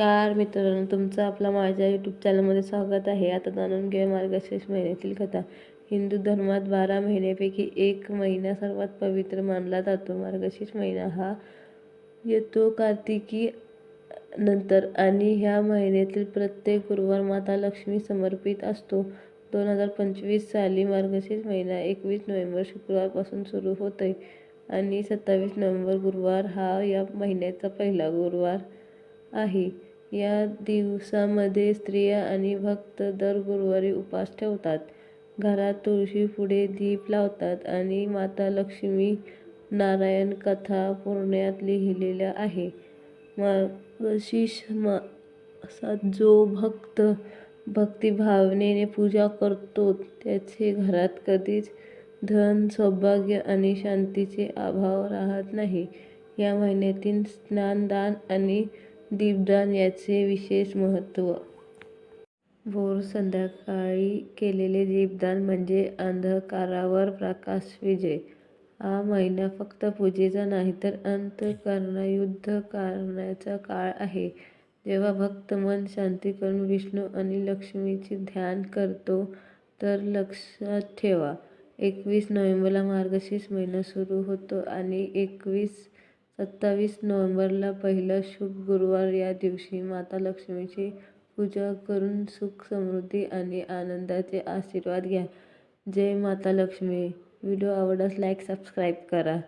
नमस्कार मित्रांनो तुमचं आपला माझ्या यूट्यूब चॅनलमध्ये स्वागत आहे. आता जाणून घ्या मार्गशीर्ष महिन्यातील कथा. हिंदू धर्मात बारा महिन्यापैकी एक महिना सर्वात पवित्र मानला जातो. मार्गशीर्ष महिना हा येतो कार्तिकी नंतर आणि ह्या महिन्यातील प्रत्येक गुरुवार माता लक्ष्मी समर्पित असतो. दोन हजार पंचवीस साली मार्गशीर्ष महिना एकवीस नोव्हेंबर शुक्रवारपासून सुरू होतोय आणि सत्तावीस नोव्हेंबर गुरुवार हा या महिन्याचा पहिला गुरुवार आहे. या दिवसामध्ये स्त्रिया आणि भक्त दर गुरुवारी उपास ठेवतात. घरात तुळशी पुढे दीप लावतात आणि माता लक्ष्मी नारायण कथा पुराणात लिहिलेल्या आहे. मार्गशीर्ष मासात जो भक्त भक्तिभावनेने पूजा करतो त्याचे घरात कधीच धन सौभाग्य आणि शांतीचे अभाव राहत नाही. या महिन्यातील स्नानदान आणि दीपदान याचे विशेष महत्त्व. भोर संध्याकाळी केलेले दीपदान म्हणजे अंधकारावर प्रकाश विजय. हा महिना फक्त पूजेचा नाही तर अंतःकरणायुद्ध करण्याचा काळ आहे. जेव्हा भक्त मन शांती करून विष्णू आणि लक्ष्मीचे ध्यान करतो तर लक्षात ठेवा एकवीस नोव्हेंबरला मार्गशीर्ष महिना सुरू होतो आणि एकवीस सत्तावीस नोव्हेंबरला पहिला शुभ गुरुवार या दिवशी माता लक्ष्मीची पूजा करून सुख समृद्धी आणि आनंदाचे आशीर्वाद घ्या. जय माता लक्ष्मी. व्हिडिओ आवडल्यास लाईक सबस्क्राईब करा.